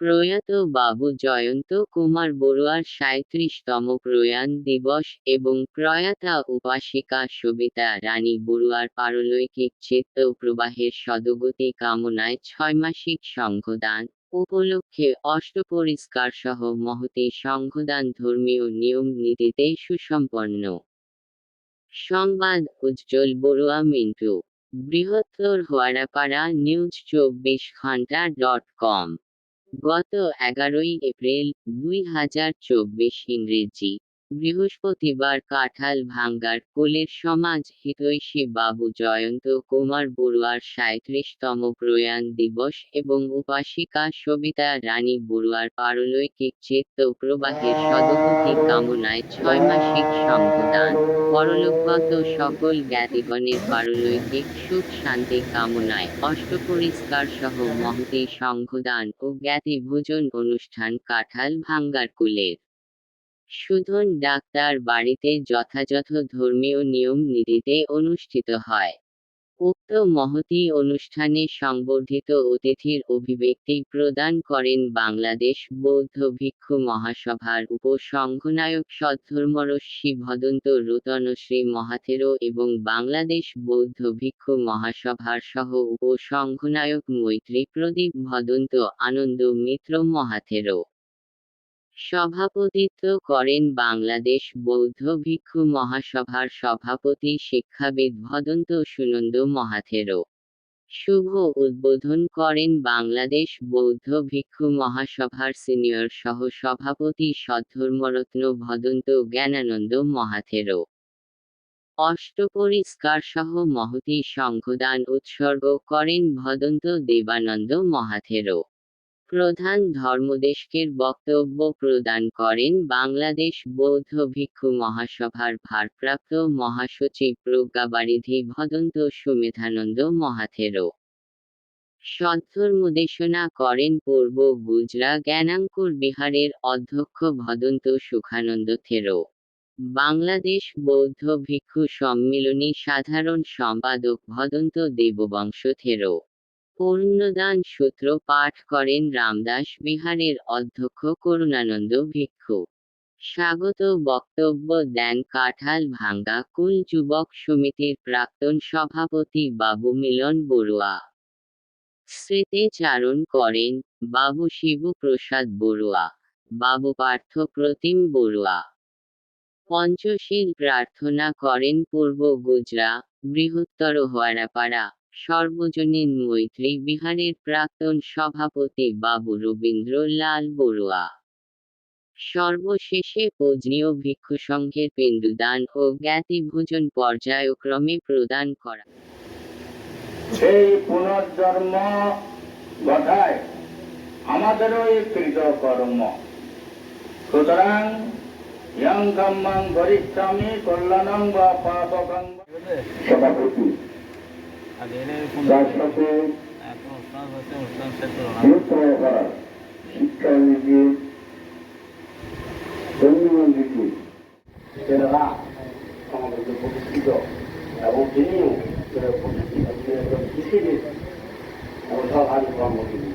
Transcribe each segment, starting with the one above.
প্রয়াত বাবু জয়ন্ত কুমার বড়ুয়ার সাঁইত্রিশতম প্রয়াণ দিবস এবং প্রয়াতা উপাসিকা সবিতা রানী বড়ুয়ার পারলৈকিক চিত্ত প্রবাহের সদগতি কামনায় ছয়মাসিক সংঘদান উপলক্ষে অষ্টপরিষ্কার সহ মহতি সংঘদান ধর্মীয় নিয়ম নীতিতে সুসম্পন্ন। সংবাদ, উজ্জ্বল বড়ুয়া মিন্টু। বৃহত্তর হোয়ারাপাড়া নিউজ চব্বিশ ঘণ্টা ডট কম। গত এগারোই এপ্রিল দুই হাজার চব্বিশ ইংরেজি বৃহস্পতিবার কাঁঠাল ভাঙ্গার কোলের সমাজ হিতৈষী বাবু জয়ন্ত কুমার বড়ুয়ার সাঁত্রিশতম প্রয়াণ দিবস এবং উপাসিকা সবিতা রানী বড়ুয়ার পারলৈকিক চিত্ত প্রবাহের সদগতি কামনায় ছয় মাসিক সংঘদান পরলোকগত সকল জ্ঞাতিগণের পারলৈকিক সুখ শান্তি কামনায় অষ্টপরিষ্কার সহ মহতি সংঘদান ও জ্ঞাতি ভোজন অনুষ্ঠান কাঁঠাল ভাঙ্গার কুলের সুধন ডাক্তার বাড়িতে যথাযথ ধর্মীয় নিয়ম নীতিতে অনুষ্ঠিত হয়। উক্ত মহতি অনুষ্ঠানে সংবর্ধিত অতিথির অভিব্যক্তি প্রদান করেন বাংলাদেশ বৌদ্ধ ভিক্ষু মহাসভার উপসংঘনায়ক সদ্ধর্মরশ্মি ভদন্ত রতনশ্রী মহাথেরো এবং বাংলাদেশ বৌদ্ধ ভিক্ষু মহাসভার সহ উপসংঘনায়ক মৈত্রী প্রদীপ ভদন্ত আনন্দ মিত্র মহাথেরো। সভাপতিত্ব করেন বাংলাদেশ বৌদ্ধ ভিক্ষু মহাসভার সভাপতি শিক্ষাবিদ ভদন্ত সুনন্দ মহাথেরো শুভ উদ্বোধন করেন বাংলাদেশ বৌদ্ধ ভিক্ষু মহাসভার সিনিয়র সহ সভাপতি সদ্ধর্মরত্ন ভদন্ত জ্ঞানানন্দ মহাথেরো অষ্টপরিষ্কার সহ মহতি সংঘদান উৎসর্গ করেন ভদন্ত দেবানন্দ মহাথেরো প্রধান ধর্মদেশকের বক্তব্য প্রদান করেন বাংলাদেশ বৌদ্ধ ভিক্ষু মহাসভার ভারপ্রাপ্ত মহাসচিব প্রজ্ঞাবারিধি ভদন্ত সুমেধানন্দ মহাথেরো সদ্ধর্মদেশনা করেন পূর্ব গুজরা জ্ঞানাঙ্কুর বিহারের অধ্যক্ষ ভদন্ত সুখানন্দ থেরো বাংলাদেশ বৌদ্ধ ভিক্ষু সম্মিলনী সাধারণ সম্পাদক ভদন্ত দেববংশ থেরো পূর্ণদান সূত্র পাঠ করেন রামদাস বিহারের অধ্যক্ষ করুণানন্দ ভিক্ষু। স্বাগত বক্তব্য দেন কাঁঠাল ভাঙ্গা কুল যুবক সমিতির প্রাক্তন সভাপতি বাবু মিলন বড়ুয়া। স্মৃতিচারণ করেন বাবু শিবু প্রসাদ বড়ুয়া, বাবু পার্থ প্রতিম বড়ুয়া। পঞ্চশীল প্রার্থনা করেন পূর্ব গুজরা, বৃহত্তর হোয়ারাপাড়া সর্বজনীন মৈত্রী বিহারের প্রাক্তন সভাপতি বাবু রবীন্দ্র লাল বড়ুয়া। সর্বশেষে পূজনীয় ভিক্ষু সংঘের পিণ্ডদান ও জ্ঞাতি ভোজন পর্যায়ক্রমে প্রদান করা। সেই পুনর্জন্ম ঘটায় আমাদেরও এই কৃতকর্ম। সুতরাং ইয়ং ধম্মং গরিষ্যামি কল্যাণং বা পাপকং। সভাপতি তার সাথে বৃহত্তর করা ধর্মীয় নীতি এরা সমাজে প্রতিষ্ঠিত এবং তিনিও প্রতিষ্ঠিত তিনি একজন কৃষিবিদ এবং সভারী কর্মজীবী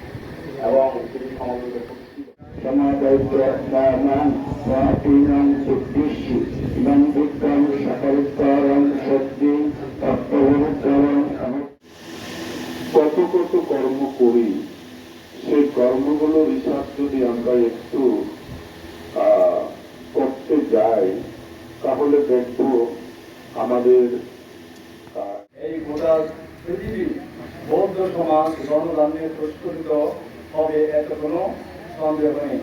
এবং তিনি সমাজে প্রতিষ্ঠিত সিদ্ধিষি ইদং বিক্রম তাহলে দেখব আমাদের এই গোটা পৃথিবী বৌদ্ধ সমাজ ধর্মধান্যে প্রস্ফুটিত হবে এত কোনো সন্দেহ নেই।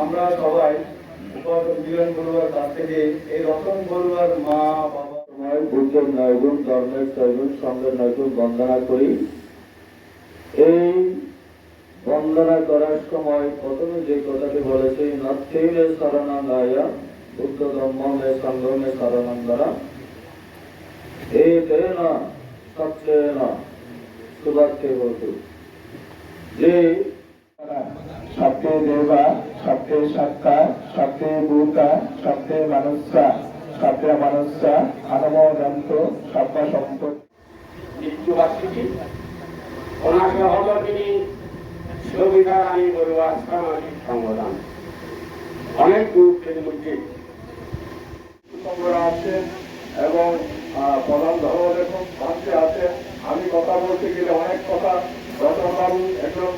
আমরা সবাই মিলন বড়ুয়ার কাছ থেকে এই রতন বড়ুয়ার মা বাবা সময় নয়গুণ, ধর্মের ছয়গুণ সঙ্গের নয়গুণ বন্দনা করি। এই বন্দনা করার সময় প্রথমে যে কথাটি বলেছে নথিলে শরণাগায়া দ্বারা এই তেন সত্যেন সুবাক্যে বলতু যে সত্যে দেবা সত্যে সত্তা সত্যে ভূতা সত্যে মানুষা সত্যে মানুষা আনমদন্ত সব্য সম্পদ মৃত্যুবার্ষিকী ওনাকে হলো তিনি আমি বলব সামাজিক সংগঠন অনেক বলছি তোমরা আছেন এবং প্রধান ধর্মলেখক মঞ্চে আছে। আমি কথা বলতে গেলে অনেক কথা রতনবাবু একজন